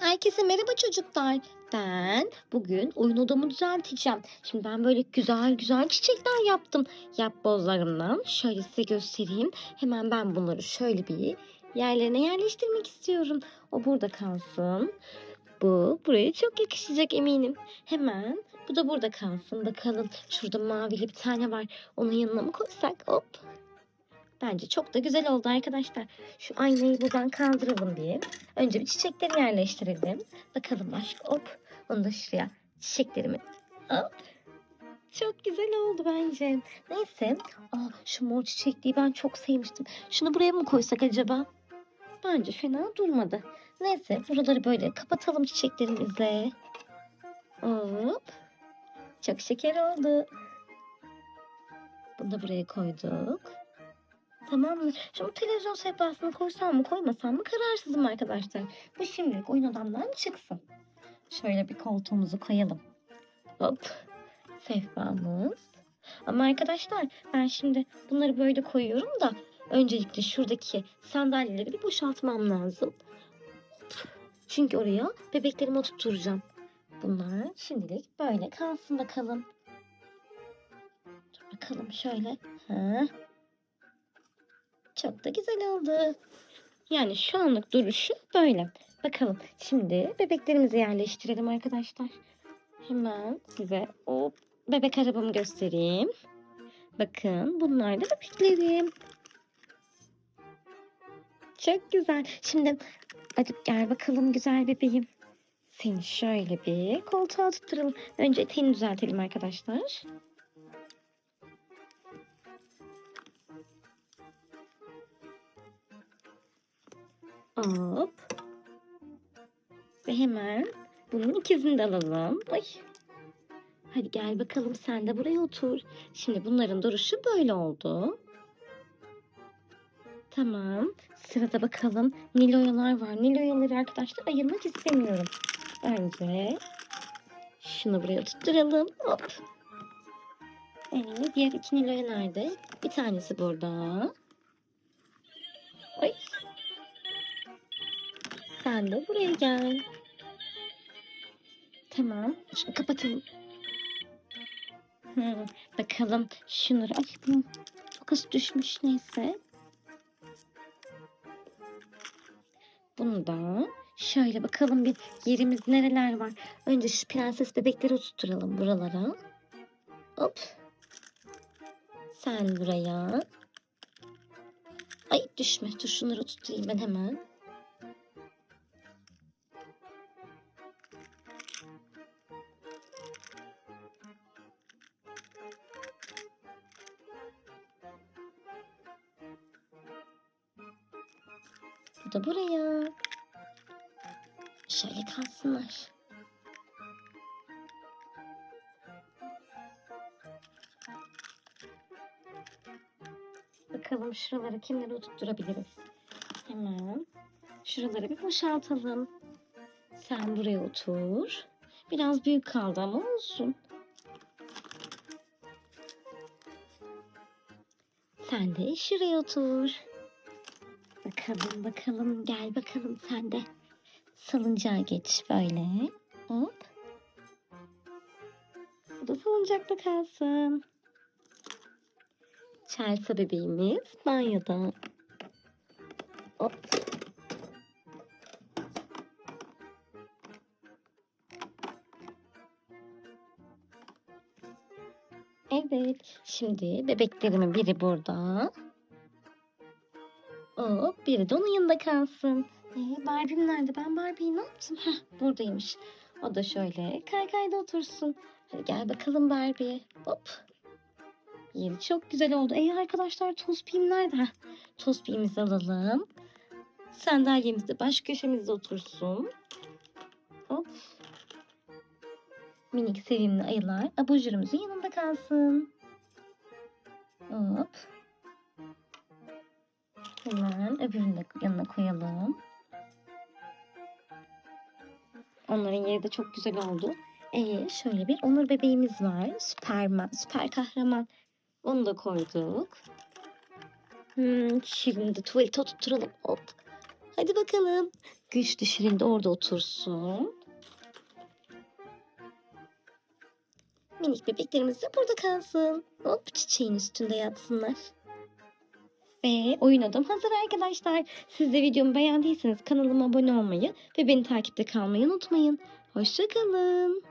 Herkese merhaba çocuklar. Ben bugün oyun odamı düzelteceğim. Şimdi ben böyle güzel güzel çiçekler yaptım. Yapbozlarımdan şöyle size göstereyim. Hemen ben bunları şöyle bir yerlerine yerleştirmek istiyorum. O burada kalsın. Bu buraya çok yakışacak eminim. Hemen bu da burada kalsın. Bakalım şurada mavili bir tane var. Onun yanına mı koysak? Hop. Bence çok da güzel oldu arkadaşlar. Şu aynayı buradan kaldıralım bir. Önce bir çiçekleri yerleştirelim. Bakalım başka. Hop. Onu da şuraya. Çiçeklerimi. Hop. Çok güzel oldu bence. Neyse. Aa, şu mor çiçekliği ben çok sevmiştim. Şunu buraya mı koysak acaba? Bence fena durmadı. Neyse buraları böyle kapatalım çiçeklerimizle. Hop. Çok şeker oldu. Bunu da buraya koyduk. Tamam mı? Şimdi televizyon sehpasına koysam mı koymasam mı kararsızım arkadaşlar. Bu şimdilik oyun odamdan çıksın. Şöyle bir koltuğumuzu koyalım. Hop. Sehpamız. Ama arkadaşlar ben şimdi bunları böyle koyuyorum da öncelikle şuradaki sandalyeleri bir boşaltmam lazım. Çünkü oraya bebeklerimi oturtacağım. Bunlar şimdilik böyle kalsın bakalım. Dur bakalım şöyle. Ha. Çok da güzel oldu. Yani şu anlık duruşu böyle. Bakalım şimdi bebeklerimizi yerleştirelim arkadaşlar. Hemen size o bebek arabamı göstereyim. Bakın bunlar da bebeklerim. Çok güzel. Şimdi hadi gel bakalım güzel bebeğim. Seni şöyle bir koltuğa tutturalım. Önce eteğini düzeltelim arkadaşlar. Hop. Ve hemen bunun ikisini de alalım. Ay. Hadi gel bakalım sen de buraya otur. Şimdi bunların duruşu böyle oldu. Tamam. Sırada bakalım Niloyalar var. Niloyaları arkadaşlar ayırmak istemiyorum. Önce şunu buraya tutturalım. Hop. Evet, diğer iki Niloya nerede? Bir tanesi burada. Sen de buraya gel. Tamam. Şunu kapatalım. Hmm, bakalım şunları. Ay bu fokus düşmüş neyse. Bunu da şöyle bakalım bir yerimiz nereler var. Önce şu prenses bebekleri oturtturalım buralara. Hop. Sen buraya. Ay düşme. Dur şunları tutayım ben hemen. Da buraya. Şöyle kalsınlar. Bakalım şuralara kimleri oturtturabiliriz. Hemen şuraları bir boşaltalım. Sen buraya otur. Biraz büyük kaldı ama olsun. Sen de şuraya otur. Bakalım bakalım gel bakalım sen de. Salıncağa geç böyle. Hop. Bu da salıncakta kalsın. Chelsea bebeğimiz banyoda. Hop. Evet. Şimdi bebeklerimin biri burada. Hop biri de onun yanında kalsın. Ee, Barbie'm nerede? Ben Barbie'yi ne yaptım? Heh, buradaymış. O da şöyle kaykayda otursun. Hadi gel bakalım Barbie. Hop. Yeri çok güzel oldu. Ey arkadaşlar Tospim nerede? Heh, Tospim'imizi alalım. Sandalyemizde baş köşemizde otursun. Hop. Minik sevimli ayılar abajurumuzun yanında kalsın. Hop. Hemen öbürünü de yanına koyalım. Onların yeri de çok güzel oldu. Ee, şöyle bir Onur bebeğimiz var. Süperman, süper kahraman. Onu da koyduk. Hmm, şimdi de tuvalete oturtturalım. Hop. Hadi bakalım. Güçlü Şirin de orada otursun. Minik bebeklerimiz de burada kalsın. Hop çiçeğin üstünde yatsınlar. Ve oyun odam hazır arkadaşlar. Siz de videomu beğendiyseniz kanalıma abone olmayı ve beni takipte kalmayı unutmayın. Hoşçakalın.